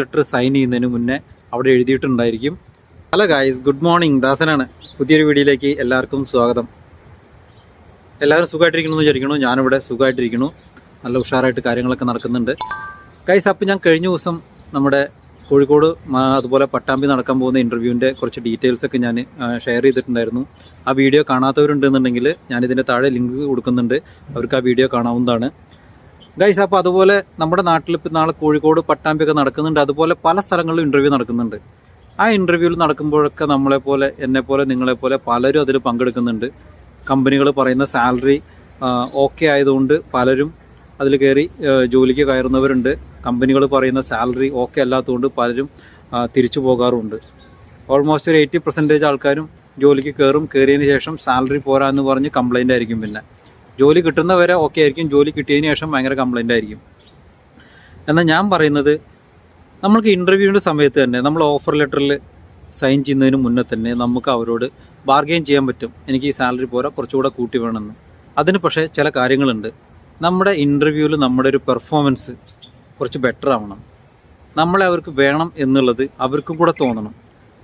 Letter sign ചെയ്യുന്നതിന് മുന്നേ അവിടെ എഴുതിയിട്ടുണ്ടായിരിക്കും. ഹലോ ഗായ്സ് ഗുഡ് മോർണിംഗ് ദാസനാണ്. പുതിയൊരു വീഡിയോയിലേക്ക് എല്ലാവർക്കും സ്വാഗതം. എല്ലാവരും സുഖമായിട്ടിരിക്കണം എന്ന് വിചാരിക്കണു ഞാനിവിടെ സുഖമായിട്ടിരിക്കണു നല്ല ഉഷാറായിട്ട് കാര്യങ്ങളൊക്കെ നടക്കുന്നുണ്ട്. ഗൈസ് അപ്പം ഞാൻ കഴിഞ്ഞ ദിവസം നമ്മുടെ കോഴിക്കോട് അതുപോലെ പട്ടാമ്പി നടക്കാൻ പോകുന്ന ഇന്റർവ്യൂവിന്റെ കുറച്ച് ഡീറ്റെയിൽസൊക്കെ ഞാൻ ഷെയർ ചെയ്തിട്ടുണ്ടായിരുന്നു. ആ വീഡിയോ കാണാത്തവരുണ്ടെന്നുണ്ടെങ്കിൽ ഞാനിതിന്റെ താഴെ ലിങ്ക് കൊടുക്കുന്നുണ്ട്. അവർക്ക് ആ വീഡിയോ കാണാവുന്നതാണ്. ഗൈസ് അപ്പോൾ അതുപോലെ നമ്മുടെ നാട്ടിൽ ഇപ്പോൾ നാളെ കോഴിക്കോട് പട്ടാമ്പിയൊക്കെ നടക്കുന്നുണ്ട്. അതുപോലെ പല സ്ഥലങ്ങളിലും ഇന്റർവ്യൂ നടക്കുന്നുണ്ട്. ആ ഇന്റർവ്യൂവിൽ നടക്കുമ്പോഴൊക്കെ നമ്മളെപ്പോലെ എന്നെപ്പോലെ നിങ്ങളെപ്പോലെ പലരും അതിൽ പങ്കെടുക്കുന്നുണ്ട്. കമ്പനികൾ പറയുന്ന സാലറി ഓക്കെ ആയതുകൊണ്ട് പലരും അതിൽ കയറി ജോലിക്ക് കയറുന്നവരുണ്ട്. കമ്പനികൾ പറയുന്ന സാലറി ഓക്കെ അല്ലാത്തതുകൊണ്ട് പലരും തിരിച്ചു പോകാറുമുണ്ട് ഓൾമോസ്റ്റ് ഒരു എയ്റ്റി പെർസെന്റേജ് ആൾക്കാരും ജോലിക്ക് കയറും കയറിയതിന് ശേഷം സാലറി പോരാ എന്ന് പറഞ്ഞ് കംപ്ലൈന്റ് ആയിരിക്കും പിന്നെ. ജോലി കിട്ടുന്നവരെ ഓക്കെ ആയിരിക്കും. ജോലി കിട്ടിയതിന് ശേഷം ഭയങ്കര കംപ്ലൈന്റ് ആയിരിക്കും. എന്നാൽ ഞാൻ പറയുന്നത് നമ്മൾക്ക് ഇന്റർവ്യൂവിന്റെ സമയത്ത് തന്നെ നമ്മൾ ഓഫർ ലെറ്ററിൽ സൈൻ ചെയ്യുന്നതിന് മുന്നേ തന്നെ നമുക്ക് അവരോട് ബാർഗെയിൻ ചെയ്യാൻ പറ്റും. എനിക്ക് ഈ സാലറി പോരാ കുറച്ചുകൂടെ കൂട്ടി വേണമെന്ന്. അതിന് പക്ഷേ ചില കാര്യങ്ങളുണ്ട്. നമ്മുടെ ഇന്റർവ്യൂവിൽ നമ്മുടെ ഒരു പെർഫോമൻസ് കുറച്ച് ബെറ്റർ ആവണം. നമ്മളെ അവർക്ക് വേണം എന്നുള്ളത് അവർക്കും കൂടെ തോന്നണം.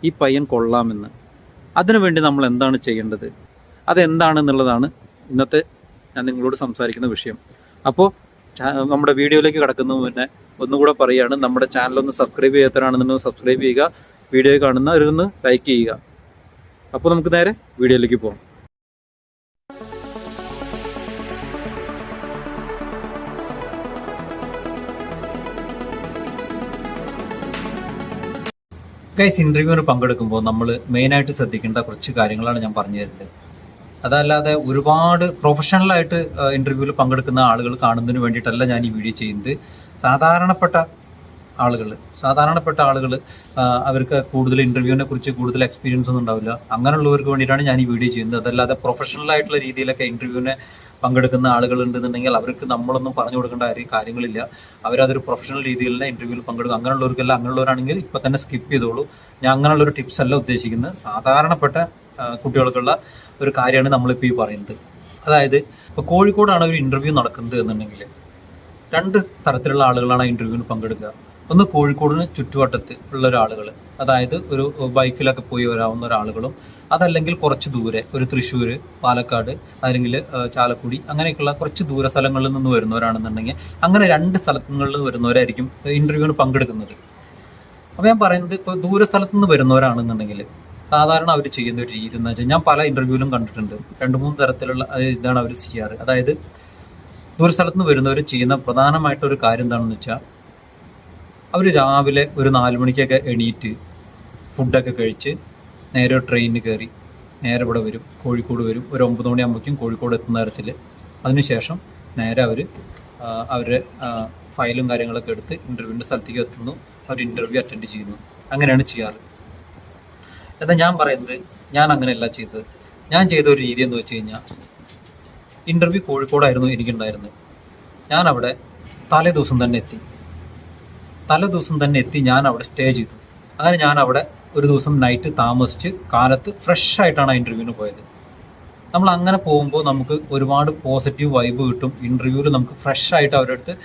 ഈ പയ്യൻ കൊള്ളാമെന്ന്. അതിനുവേണ്ടി നമ്മൾ എന്താണ് ചെയ്യേണ്ടത്? അതെന്താണെന്നുള്ളതാണ് ഇന്നത്തെ ഞാൻ നിങ്ങളോട് സംസാരിക്കുന്ന വിഷയം. അപ്പോൾ നമ്മുടെ വീഡിയോയിലേക്ക് കടക്കുന്നതിന് മുന്നേ ഒന്നുകൂടെ പറയുകയാണ് നമ്മുടെ ചാനൽ ഒന്ന് സബ്സ്ക്രൈബ് ചെയ്യാത്തവരാണെന്നുണ്ടെങ്കിൽ സബ്സ്ക്രൈബ് ചെയ്യുക വീഡിയോ കാണുന്നവരൊന്ന് ലൈക്ക് ചെയ്യുക. അപ്പോൾ നമുക്ക് നേരെ വീഡിയോയിലേക്ക് പോകാം ഗൈസ് ഇന്റർവ്യൂവിന് പങ്കെടുക്കുമ്പോൾ നമ്മൾ മെയിനായിട്ട് ശ്രദ്ധിക്കേണ്ട കുറച്ച് കാര്യങ്ങളാണ് ഞാൻ പറഞ്ഞു തരുന്നത്. അതല്ലാതെ ഒരുപാട് പ്രൊഫഷണലായിട്ട് ഇന്റർവ്യൂവിൽ പങ്കെടുക്കുന്ന ആളുകൾ കാണുന്നതിന് വേണ്ടിയിട്ടല്ല ഞാൻ ഈ വീഡിയോ ചെയ്യുന്നത്. സാധാരണപ്പെട്ട ആളുകൾ സാധാരണപ്പെട്ട ആളുകൾ അവർക്ക് കൂടുതൽ ഇന്റർവ്യൂവിനെ കുറിച്ച് കൂടുതൽ എക്സ്പീരിയൻസ് ഒന്നും ഉണ്ടാവില്ല. അങ്ങനെയുള്ളവർക്ക് വേണ്ടിയിട്ടാണ് ഞാൻ ഈ വീഡിയോ ചെയ്യുന്നത്. അതല്ലാതെ പ്രൊഫഷണൽ ആയിട്ടുള്ള രീതിയിലൊക്കെ ഇന്റർവ്യൂവിനെ പങ്കെടുക്കുന്ന ആളുകൾ ഉണ്ടെന്നുണ്ടെങ്കിൽ അവർക്ക് നമ്മളൊന്നും പറഞ്ഞു കൊടുക്കേണ്ട കാര്യം കാര്യങ്ങളില്ല. അവരതൊരു പ്രൊഫഷണൽ രീതിയിൽ തന്നെ ഇന്റർവ്യൂവിൽ പങ്കെടുക്കും. അങ്ങനെയുള്ളവർക്കല്ല അങ്ങനെയുള്ളവരാണെങ്കിൽ ഇപ്പം തന്നെ സ്കിപ്പ് ചെയ്തോളൂ. ഞാൻ അങ്ങനെയുള്ളൊരു ടിപ്സ് അല്ല ഉദ്ദേശിക്കുന്നത്. സാധാരണപ്പെട്ട കുട്ടികൾക്കുള്ള ഒരു കാര്യമാണ് നമ്മളിപ്പോൾ ഈ പറയുന്നത്. അതായത് ഇപ്പോൾ കോഴിക്കോടാണ് ഒരു ഇന്റർവ്യൂ നടക്കുന്നത് എന്നുണ്ടെങ്കിൽ രണ്ട് തരത്തിലുള്ള ആളുകളാണ് ആ ഇന്റർവ്യൂവിന് പങ്കെടുക്കുക. ഒന്ന് കോഴിക്കോടിന് ചുറ്റുവട്ടത്ത് ഉള്ള ഒരാളുകൾ അതായത് ഒരു ബൈക്കിലൊക്കെ പോയി വരാവുന്ന ഒരാളുകളും അതല്ലെങ്കിൽ കുറച്ച് ദൂരെ ഒരു തൃശ്ശൂർ പാലക്കാട് അല്ലെങ്കിൽ ചാലക്കുടി അങ്ങനെയൊക്കെയുള്ള കുറച്ച് ദൂര സ്ഥലങ്ങളിൽ നിന്ന് വരുന്നവരാണെന്നുണ്ടെങ്കിൽ അങ്ങനെ രണ്ട് സ്ഥലങ്ങളിൽ നിന്ന് വരുന്നവരായിരിക്കും ഇന്റർവ്യൂവിന് പങ്കെടുക്കുന്നത്. അപ്പോൾ ഞാൻ പറയുന്നത് ഇപ്പോൾ ദൂര സ്ഥലത്തു നിന്ന് വരുന്നവരാണെന്നുണ്ടെങ്കിൽ സാധാരണ അവർ ചെയ്യുന്ന ഒരു രീതി എന്ന് വെച്ചാൽ ഞാൻ പല ഇന്റർവ്യൂലും കണ്ടിട്ടുണ്ട്. രണ്ട് മൂന്ന് തരത്തിലുള്ള ഇതാണ് അവർ ചെയ്യാറ്. അതായത് ദൂര സ്ഥലത്ത് നിന്ന് വരുന്നവർ ചെയ്യുന്ന പ്രധാനമായിട്ടൊരു കാര്യം എന്താണെന്ന് വെച്ചാൽ അവർ രാവിലെ ഒരു നാല് മണിക്കൊക്കെ എണീറ്റ് ഫുഡൊക്കെ കഴിച്ച് നേരെ ട്രെയിനിന് കയറി നേരെ ഇവിടെ വരും കോഴിക്കോട് വരും. ഒരു ഒമ്പത് മണിയാകുമ്പോഴേക്കും കോഴിക്കോട് എത്തുന്ന തരത്തിൽ അതിനുശേഷം നേരെ അവർ അവരുടെ ഫയലും കാര്യങ്ങളൊക്കെ എടുത്ത് ഇന്റർവ്യൂവിന്റെ സ്ഥലത്തേക്ക് എത്തുന്നു. അവർ ഇന്റർവ്യൂ അറ്റൻഡ് ചെയ്യുന്നു. അങ്ങനെയാണ് ചെയ്യാറ്. എന്നാൽ ഞാൻ പറയുന്നത് ഞാൻ അങ്ങനെയല്ല ചെയ്തത് ഞാൻ ചെയ്ത ഒരു രീതി എന്ന് വെച്ച് കഴിഞ്ഞാൽ ഇന്റർവ്യൂ കോഴിക്കോടായിരുന്നു എനിക്കുണ്ടായിരുന്നത്. ഞാൻ അവിടെ തലേ ദിവസം തന്നെ എത്തി. തലേ ദിവസം തന്നെ എത്തി ഞാൻ അവിടെ സ്റ്റേ ചെയ്തു. അങ്ങനെ ഞാൻ അവിടെ ഒരു ദിവസം നൈറ്റ് താമസിച്ച് കാലത്ത് ഫ്രഷ് ആയിട്ടാണ് ആ ഇന്റർവ്യൂവിന് പോയത്. നമ്മൾ അങ്ങനെ പോകുമ്പോൾ നമുക്ക് ഒരുപാട് പോസിറ്റീവ് വൈബ് കിട്ടും. ഇന്റർവ്യൂവിൽ നമുക്ക് ഫ്രഷ് ആയിട്ട് അവരുടെ അടുത്ത്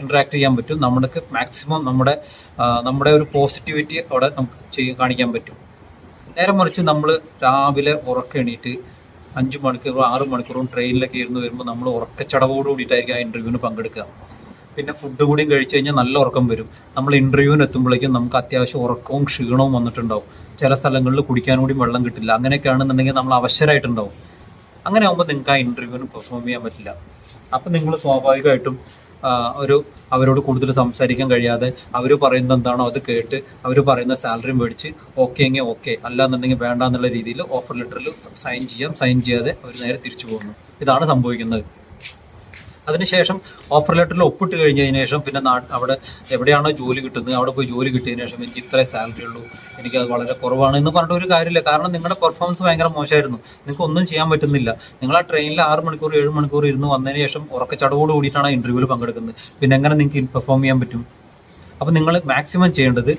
ഇൻട്രാക്ട് ചെയ്യാൻ പറ്റും. നമ്മൾക്ക് മാക്സിമം നമ്മുടെ നമ്മുടെ ഒരു പോസിറ്റിവിറ്റി അവിടെ നമുക്ക് കാണിക്കാൻ പറ്റും. നേരെ മറിച്ച് നമ്മൾ രാവിലെ ഉറക്കം എണീറ്റ് അഞ്ച് മണിക്കൂറും ആറ് മണിക്കൂറും ട്രെയിനിലൊക്കെ ഇരുന്ന് വരുമ്പോൾ നമ്മൾ ഉറക്കച്ചടവോട് കൂടിയിട്ടായിരിക്കും ആ ഇന്റർവ്യൂവിന് പങ്കെടുക്കുക. പിന്നെ ഫുഡ് കൂടി കഴിച്ചു കഴിഞ്ഞാൽ നല്ല ഉറക്കം വരും. നമ്മൾ ഇന്റർവ്യൂവിന് എത്തുമ്പോഴേക്കും നമുക്ക് അത്യാവശ്യം ഉറക്കവും ക്ഷീണവും വന്നിട്ടുണ്ടാവും. ചില സ്ഥലങ്ങളിൽ കുടിക്കാൻ കൂടി വെള്ളം കിട്ടില്ല. അങ്ങനെയൊക്കെയാണെന്നുണ്ടെങ്കിൽ നമ്മൾ അവശരായിട്ടുണ്ടാവും. അങ്ങനെ ആകുമ്പോൾ നിങ്ങൾക്ക് ആ ഇന്റർവ്യൂവിന് പെർഫോം ചെയ്യാൻ പറ്റില്ല. അപ്പം നിങ്ങൾ സ്വാഭാവികമായിട്ടും ഒരു അവരോട് കൂടുതൽ സംസാരിക്കാൻ കഴിയാതെ അവർ പറയുന്നത് എന്താണോ അത് കേട്ട് അവർ പറയുന്ന സാലറി മേടിച്ച് ഓക്കെ എങ്കിൽ ഓക്കെ അല്ല എന്നുണ്ടെങ്കിൽ വേണ്ട എന്നുള്ള രീതിയിൽ ഓഫർ ലെറ്ററിൽ സൈൻ ചെയ്യാം സൈൻ ചെയ്യാതെ അവർ നേരെ തിരിച്ചു പോകുന്നു. ഇതാണ് സംഭവിക്കുന്നത്. അതിനുശേഷം ഓഫർ ലെറ്ററിൽ ഒപ്പിട്ട് കഴിഞ്ഞതിന് ശേഷം പിന്നെ അവിടെ എവിടെയാണോ ജോലി കിട്ടുന്നത് അവിടെ പോയി ജോലി കിട്ടിയതിന് ശേഷം എനിക്ക് ഇത്രേ സാലറി ഉള്ളൂ എനിക്ക് എനിക്കത് വളരെ കുറവാണ് എന്ന് പറഞ്ഞിട്ട് ഒരു കാര്യമില്ല. കാരണം നിങ്ങളുടെ പെർഫോമൻസ് ഭയങ്കര മോശമായിരുന്നു. നിങ്ങൾക്ക് ഒന്നും ചെയ്യാൻ പറ്റുന്നില്ല. നിങ്ങൾ ആ ട്രെയിനിൽ ആറ് മണിക്കൂർ ഏഴ് മണിക്കൂർ ഇരുന്ന് വന്നതിന് ശേഷം ഉറക്കച്ചടവോട് കൂടിയിട്ടാണ് ഇന്റർവ്യൂവിൽ പങ്കെടുക്കുന്നത്. പിന്നെ എങ്ങനെ നിങ്ങൾക്ക് പെർഫോം ചെയ്യാൻ പറ്റും? അപ്പോൾ നിങ്ങൾ മാക്സിമം ചെയ്യേണ്ടത്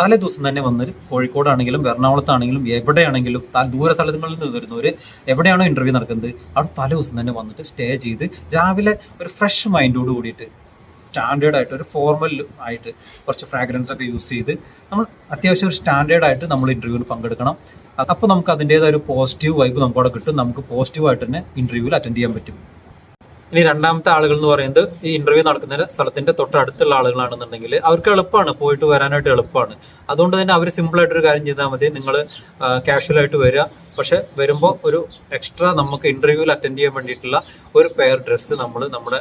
തലേ ദിവസം തന്നെ വന്ന് കോഴിക്കോടാണെങ്കിലും എറണാകുളത്താണെങ്കിലും എവിടെയാണെങ്കിലും ദൂര സ്ഥലങ്ങളിൽ നിന്ന് വരുന്നവർ എവിടെയാണോ ഇന്റർവ്യൂ നടക്കുന്നത് അവിടെ തലേ ദിവസം തന്നെ വന്നിട്ട് സ്റ്റേ ചെയ്ത് രാവിലെ ഒരു ഫ്രഷ് മൈൻഡോട് കൂടിയിട്ട് സ്റ്റാൻഡേർഡ് ആയിട്ട് ഒരു ഫോർമൽ ആയിട്ട് കുറച്ച് ഫ്രാഗ്രൻസ് ഒക്കെ യൂസ് ചെയ്ത് നമ്മൾ അത്യാവശ്യം ഒരു സ്റ്റാൻഡേർഡ് ആയിട്ട് നമ്മൾ ഇന്റർവ്യൂവിൽ പങ്കെടുക്കണം. അപ്പോൾ നമുക്ക് അതിന്റെതായ ഒരു പോസിറ്റീവ് വൈബ് നമുക്ക് അവിടെ കിട്ടും. നമുക്ക് പോസിറ്റീവായിട്ട് തന്നെ ഇന്റർവ്യൂവിൽ അറ്റൻഡ് ചെയ്യാൻ പറ്റും. ഇനി രണ്ടാമത്തെ ആളുകൾ എന്ന് പറയുന്നത് ഈ ഇന്റർവ്യൂ നടക്കുന്ന സ്ഥലത്തിന്റെ തൊട്ടടുത്തുള്ള ആളുകളാണെന്നുണ്ടെങ്കിൽ അവർക്ക് എളുപ്പമാണ് പോയിട്ട് വരാനായിട്ട് എളുപ്പമാണ്. അതുകൊണ്ട് തന്നെ അവർ സിമ്പിൾ ആയിട്ടൊരു കാര്യം ചെയ്താൽ മതി. നിങ്ങൾ കാഷ്വൽ ആയിട്ട് വരിക. പക്ഷെ വരുമ്പോൾ ഒരു എക്സ്ട്രാ നമുക്ക് ഇന്റർവ്യൂവിൽ അറ്റൻഡ് ചെയ്യാൻ വേണ്ടിയിട്ടുള്ള ഒരു പെയർ ഡ്രസ്സ് നമ്മൾ നമ്മുടെ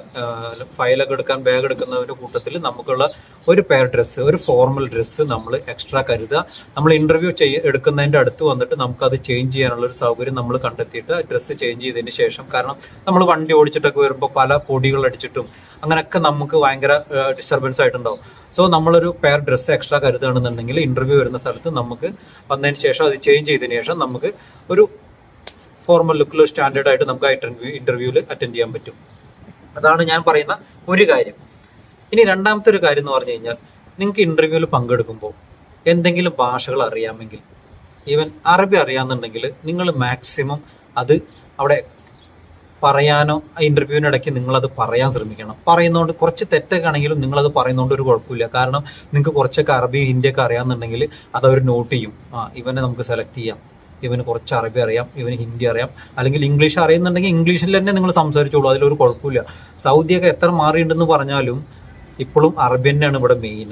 ഫയലൊക്കെ എടുക്കാൻ ബാഗ് എടുക്കുന്നവരുടെ കൂട്ടത്തിൽ നമുക്കുള്ള ഒരു പെയർ ഡ്രസ്സ് ഒരു ഫോർമൽ ഡ്രസ്സ് നമ്മൾ എക്സ്ട്രാ കരുതുക. നമ്മൾ ഇന്റർവ്യൂ ചെയ്യ എടുക്കുന്നതിന്റെ അടുത്ത് വന്നിട്ട് നമുക്കത് ചേഞ്ച് ചെയ്യാനുള്ള ഒരു സൗകര്യം നമ്മൾ കണ്ടെത്തിയിട്ട് ഡ്രസ്സ് ചേഞ്ച് ചെയ്തതിന് ശേഷം കാരണം നമ്മൾ വണ്ടി ഓടിച്ചിട്ടൊക്കെ വരുമ്പോൾ പല പൊടികൾ അടിച്ചിട്ടും അങ്ങനെയൊക്കെ നമുക്ക് ഭയങ്കര ഡിസ്റ്റർബൻസ് ആയിട്ടുണ്ടാവും. സോ നമ്മളൊരു പെയർ ഡ്രസ്സ് എക്സ്ട്രാ കരുതുകയാണെന്നുണ്ടെങ്കിൽ ഇന്റർവ്യൂ വരുന്ന സ്ഥലത്ത് നമുക്ക് വന്നതിന് ശേഷം അത് ചേഞ്ച് ചെയ്തതിന് ശേഷം നമുക്ക് ഒരു ഫോർമൽ ലുക്കിൽ സ്റ്റാൻഡേർഡ് ആയിട്ട് നമുക്ക് ഇന്റർവ്യൂ ഇന്റർവ്യൂവിൽ അറ്റൻഡ് ചെയ്യാൻ പറ്റും. അതാണ് ഞാൻ പറയുന്ന ഒരു കാര്യം. ഇനി രണ്ടാമത്തെ ഒരു കാര്യം എന്ന് പറഞ്ഞു കഴിഞ്ഞാൽ നിങ്ങൾക്ക് ഇന്റർവ്യൂവിൽ പങ്കെടുക്കുമ്പോൾ എന്തെങ്കിലും ഭാഷകൾ അറിയാമെങ്കിൽ ഈവൻ അറബി അറിയാമെന്നുണ്ടെങ്കിൽ നിങ്ങൾ മാക്സിമം അത് അവിടെ പറയാനോ ആ ഇന്റർവ്യൂവിനിടയ്ക്ക് നിങ്ങളത് പറയാൻ ശ്രമിക്കണം. പറയുന്നതുകൊണ്ട് കുറച്ച് തെറ്റൊക്കെ ആണെങ്കിലും നിങ്ങളത് പറയുന്നതുകൊണ്ട് ഒരു കുഴപ്പമില്ല. കാരണം നിങ്ങൾക്ക് കുറച്ചൊക്കെ അറബി ഹിന്ദിയൊക്കെ അറിയാമെന്നുണ്ടെങ്കിൽ അത് അവർ നോട്ട് ചെയ്യും. ആ ഇവനെ നമുക്ക് സെലക്ട് ചെയ്യാം. ഇവന് കുറച്ച് അറബി അറിയാം ഇവന് ഹിന്ദി അറിയാം. അല്ലെങ്കിൽ ഇംഗ്ലീഷ് അറിയുന്നുണ്ടെങ്കിൽ ഇംഗ്ലീഷിൽ തന്നെ നിങ്ങൾ സംസാരിച്ചോളൂ അതിലൊരു കുഴപ്പമില്ല. സൗദിയൊക്കെ എത്ര മാറിയിട്ടുണ്ടെന്ന് പറഞ്ഞാലും ഇപ്പോഴും അറബി തന്നെയാണ് ഇവിടെ മെയിൻ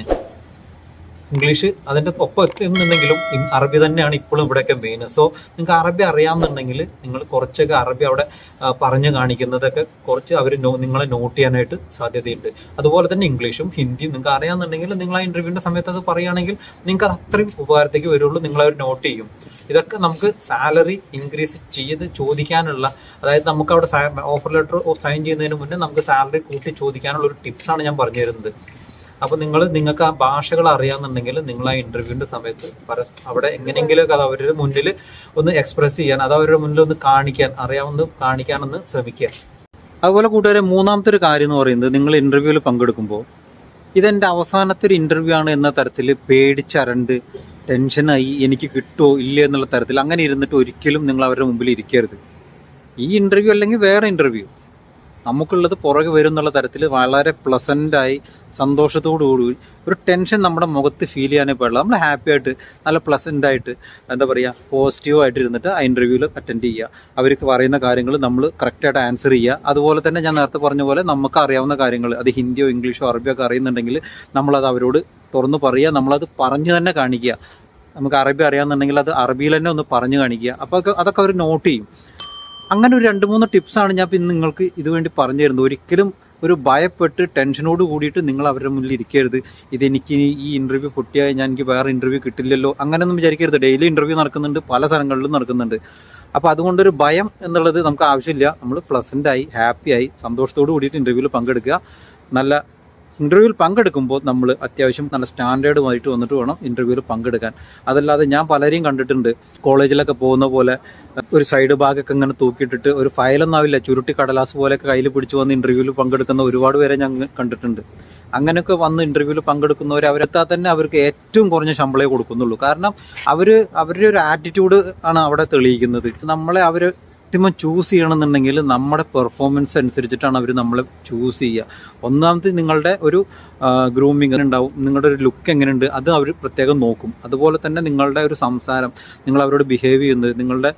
ഇംഗ്ലീഷ് അതിന്റെ ഒപ്പം എത്തുന്നുണ്ടെങ്കിലും അറബി തന്നെയാണ് ഇപ്പോഴും ഇവിടെയൊക്കെ മെയിൻ സോ നിങ്ങൾക്ക് അറബി അറിയാമെന്നുണ്ടെങ്കിൽ നിങ്ങൾ കുറച്ചൊക്കെ അറബി അവിടെ പറഞ്ഞു കാണിക്കുന്നതൊക്കെ കുറച്ച് അവർ നിങ്ങളെ നോട്ട് ചെയ്യാനായിട്ട് സാധ്യതയുണ്ട്. അതുപോലെ തന്നെ ഇംഗ്ലീഷും ഹിന്ദിയും നിങ്ങൾക്ക് അറിയാമെന്നുണ്ടെങ്കിൽ നിങ്ങൾ ആ ഇന്റർവ്യൂവിന്റെ സമയത്ത് അത് പറയുകയാണെങ്കിൽ നിങ്ങൾക്ക് അത് അത്രയും ഉപകാരത്തേക്ക് വരുള്ളൂ നിങ്ങളവർ നോട്ട് ചെയ്യും. ഇതൊക്കെ നമുക്ക് സാലറി ഇൻക്രീസ് ചെയ്ത് ചോദിക്കാനുള്ള അതായത് നമുക്ക് അവിടെ ഓഫർ ലെറ്റർ സൈൻ ചെയ്യുന്നതിന് മുന്നേ നമുക്ക് സാലറി കൂട്ടി ചോദിക്കാനുള്ള ഒരു ടിപ്സാണ് ഞാൻ പറഞ്ഞു തരുന്നത് അപ്പൊ നിങ്ങൾ നിങ്ങൾക്ക് ആ ഭാഷകൾ അറിയാന്നുണ്ടെങ്കിൽ നിങ്ങൾ ആ ഇന്റർവ്യൂവിന്റെ സമയത്ത് അവിടെ എങ്ങനെയെങ്കിലും അത് അവരുടെ മുന്നിൽ ഒന്ന് എക്സ്പ്രസ് ചെയ്യാൻ അത് അവരുടെ മുന്നിൽ ഒന്ന് കാണിക്കാൻ അറിയാവുന്ന കാണിക്കാനൊന്ന് ശ്രമിക്കുക. അതുപോലെ കൂട്ടുകാരെ മൂന്നാമത്തെ ഒരു കാര്യം എന്ന് പറയുന്നത് നിങ്ങൾ ഇന്റർവ്യൂവിൽ പങ്കെടുക്കുമ്പോൾ ഇതെന്റെ അവസാനത്തെ ഒരു ഇന്റർവ്യൂ ആണ് എന്ന തരത്തിൽ പേടിച്ചരണ്ട് ടെൻഷനായി എനിക്ക് കിട്ടുമോ ഇല്ല എന്നുള്ള തരത്തിൽ അങ്ങനെ ഇരുന്നിട്ട് ഒരിക്കലും നിങ്ങൾ അവരുടെ മുമ്പിൽ ഇരിക്കരുത്. ഈ ഇന്റർവ്യൂ അല്ലെങ്കിൽ വേറെ ഇന്റർവ്യൂ നമുക്കുള്ളത് പുറകെ വരും എന്നുള്ള തരത്തിൽ വളരെ പ്ലസന്റായി സന്തോഷത്തോടുകൂടി ഒരു ടെൻഷൻ നമ്മുടെ മുഖത്ത് ഫീൽ ചെയ്യാനേ പാടില്ല നമ്മൾ ഹാപ്പി ആയിട്ട് നല്ല പ്ലസന്റായിട്ട് എന്താ പറയുക പോസിറ്റീവായിട്ട് ഇരുന്നിട്ട് ആ ഇന്റർവ്യൂവിൽ അറ്റൻഡ് ചെയ്യുക. അവർക്ക് പറയുന്ന കാര്യങ്ങൾ നമ്മൾ കറക്റ്റായിട്ട് ആൻസർ ചെയ്യുക. അതുപോലെ തന്നെ ഞാൻ നേരത്തെ പറഞ്ഞ പോലെ നമുക്ക് അറിയാവുന്ന കാര്യങ്ങൾ അത് ഹിന്ദിയോ ഇംഗ്ലീഷോ അറബിയോ ഒക്കെ അറിയുന്നുണ്ടെങ്കിൽ നമ്മളത് അവരോട് തുറന്ന് പറയുക നമ്മളത് പറഞ്ഞു തന്നെ കാണിക്കുക. നമുക്ക് അറബി അറിയാമെന്നുണ്ടെങ്കിൽ അത് അറബിയിൽ തന്നെ ഒന്ന് പറഞ്ഞു കാണിക്കുക. അപ്പോൾ അതൊക്കെ അതൊക്കെ അവർ നോട്ട് ചെയ്യും. അങ്ങനെ ഒരു രണ്ട് മൂന്ന് ടിപ്സാണ് ഞാൻ ഇന്ന് നിങ്ങൾക്ക് ഇതുവേണ്ടി പറഞ്ഞു തരുന്നത് ഒരിക്കലും ഒരു ഭയപ്പെട്ട് ടെൻഷനോട് കൂടിയിട്ട് നിങ്ങൾ അവരുടെ മുന്നിൽ ഇരിക്കരുത്. ഇതെനിക്ക് ഈ ഇന്റർവ്യൂ പൊട്ടിയാൽ ഞാൻ എനിക്ക് വേറെ ഇന്റർവ്യൂ കിട്ടില്ലല്ലോ അങ്ങനെയൊന്നും വിചാരിക്കരുത്. ഡെയിലി ഇന്റർവ്യൂ നടക്കുന്നുണ്ട് പല സ്ഥലങ്ങളിലും നടക്കുന്നുണ്ട്. അപ്പോൾ അതുകൊണ്ടൊരു ഭയം എന്നുള്ളത് നമുക്ക് ആവശ്യമില്ല. നമ്മൾ പ്ലസന്റായി ഹാപ്പിയായി സന്തോഷത്തോട് കൂടിയിട്ട് ഇന്റർവ്യൂവിൽ പങ്കെടുക്കുക. നല്ല ഇന്റർവ്യൂവിൽ പങ്കെടുക്കുമ്പോൾ നമ്മൾ അത്യാവശ്യം നല്ല സ്റ്റാൻഡേർഡുമായിട്ട് വന്നിട്ട് വേണം ഇന്റർവ്യൂവിൽ പങ്കെടുക്കാൻ. അതല്ലാതെ ഞാൻ പലരെയും കണ്ടിട്ടുണ്ട്. കോളേജിലൊക്കെ പോകുന്ന പോലെ ഒരു സൈഡ് ഭാഗമൊക്കെ ഇങ്ങനെ തൂക്കിയിട്ടിട്ട് ഒരു ഫയലൊന്നും ആവില്ല. ചുരുട്ടി കടലാസ് പോലെയൊക്കെ കയ്യിൽ പിടിച്ചു വന്ന് ഇന്റർവ്യൂവിൽ പങ്കെടുക്കുന്ന ഒരുപാട് പേരെ ഞാൻ കണ്ടിട്ടുണ്ട്. അങ്ങനെയൊക്കെ വന്ന് ഇന്റർവ്യൂവിൽ പങ്കെടുക്കുന്നവർ അവരെത്താൽ തന്നെ അവർക്ക് ഏറ്റവും കുറഞ്ഞ ശമ്പളേ കൊടുക്കുന്നുള്ളൂ. കാരണം അവർ അവരുടെ ഒരു ആറ്റിറ്റ്യൂഡ് ആണ് അവിടെ തെളിയിക്കുന്നത്. നമ്മളെ അവർ കൃത്യമം ചൂസ് ചെയ്യണമെന്നുണ്ടെങ്കിൽ നമ്മുടെ പെർഫോമൻസ് അനുസരിച്ചിട്ടാണ് അവർ നമ്മളെ ചൂസ് ചെയ്യുക. ഒന്നാമത് നിങ്ങളുടെ ഒരു ഗ്രൂമിങ് ഉണ്ടാവും നിങ്ങളുടെ ഒരു ലുക്ക് എങ്ങനെയുണ്ട് അത് അവർ പ്രത്യേകം നോക്കും. അതുപോലെ തന്നെ നിങ്ങളുടെ ഒരു സംസാരം നിങ്ങൾ അവരോട് ബിഹേവ് ചെയ്യുന്നത് നിങ്ങളുടെ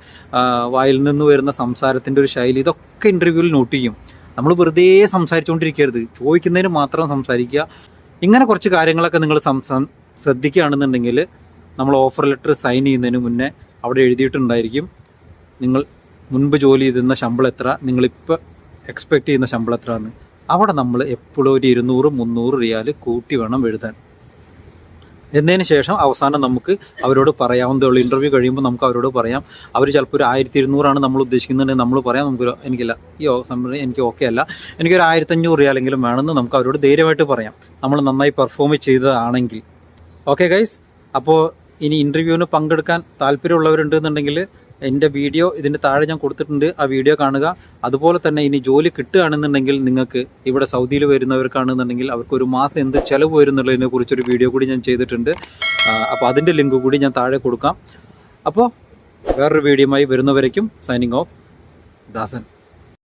വായിൽ നിന്ന് വരുന്ന സംസാരത്തിന്റെ ഒരു ശൈലി ഇതൊക്കെ ഇന്റർവ്യൂവിൽ നോട്ട് ചെയ്യും. നമ്മൾ വെറുതെ സംസാരിച്ചുകൊണ്ടിരിക്കരുത്. ചോദിക്കുന്നതിന് മാത്രം സംസാരിക്കുക. ഇങ്ങനെ കുറച്ച് കാര്യങ്ങളൊക്കെ നിങ്ങൾ സംസാ ശ്രദ്ധിക്കുകയാണെന്നുണ്ടെങ്കിൽ നമ്മൾ ഓഫർ ലെറ്റർ സൈൻ ചെയ്യുന്നതിന് മുന്നേ അവിടെ എഴുതിയിട്ടുണ്ടായിരിക്കും. നിങ്ങൾ മുൻപ് ജോലി ചെയ്തിരുന്ന ശമ്പളം എത്ര? നിങ്ങളിപ്പോൾ എക്സ്പെക്ട് ചെയ്യുന്ന ശമ്പളം എത്ര എന്ന് അവിടെ നമ്മൾ എപ്പോഴും ഒരു ഇരുന്നൂറ് മുന്നൂറ് റിയാൽ കൂട്ടി വേണം എഴുതാൻ. എന്നതിന് ശേഷം അവസാനം നമുക്ക് അവരോട് പറയാവുന്നതേ ഉള്ളൂ ഇന്റർവ്യൂ കഴിയുമ്പോൾ നമുക്ക് അവരോട് പറയാം. അവർ ചിലപ്പോൾ ഒരു ആയിരത്തി ഇരുന്നൂറാണ് നമ്മൾ ഉദ്ദേശിക്കുന്നുണ്ടെങ്കിൽ നമ്മൾ പറയാം. നമുക്ക് എനിക്കില്ല. ഈ സമയം എനിക്ക് ഓക്കെ അല്ല. എനിക്കൊരു ആയിരത്തഞ്ഞൂറ് റിയാലെങ്കിലും വേണമെന്ന് നമുക്ക് അവരോട് ധൈര്യമായിട്ട് പറയാം. നമ്മൾ നന്നായി പെർഫോം ചെയ്തതാണെങ്കിൽ. ഓക്കെ ഗൈസ് അപ്പോൾ ഇനി ഇന്റർവ്യൂവിന് പങ്കെടുക്കാൻ താല്പര്യമുള്ളവരുണ്ടെന്നുണ്ടെങ്കിൽ എന്റെ വീഡിയോ ഇതിന്റെ താഴെ ഞാൻ കൊടുത്തിട്ടുണ്ട്. ആ വീഡിയോ കാണുക. അതുപോലെ തന്നെ ഇനി ജോലി കിട്ടുകയാണെന്നുണ്ടെങ്കിൽ നിങ്ങൾക്ക് ഇവിടെ സൗദിയിൽ വരുന്നവർക്കാണെന്നുണ്ടെങ്കിൽ അവർക്ക് ഒരു മാസം എന്ത് ചിലവ് വരുന്നുള്ളതിനെ കുറിച്ചൊരു വീഡിയോ കൂടി ഞാൻ ചെയ്തിട്ടുണ്ട്. അപ്പോൾ അതിന്റെ ലിങ്ക് കൂടി ഞാൻ താഴെ കൊടുക്കാം. അപ്പോൾ വേറൊരു വീഡിയോയുമായി വരുന്നവരേക്കും സൈനിങ് ഓഫ് ദാസൻ.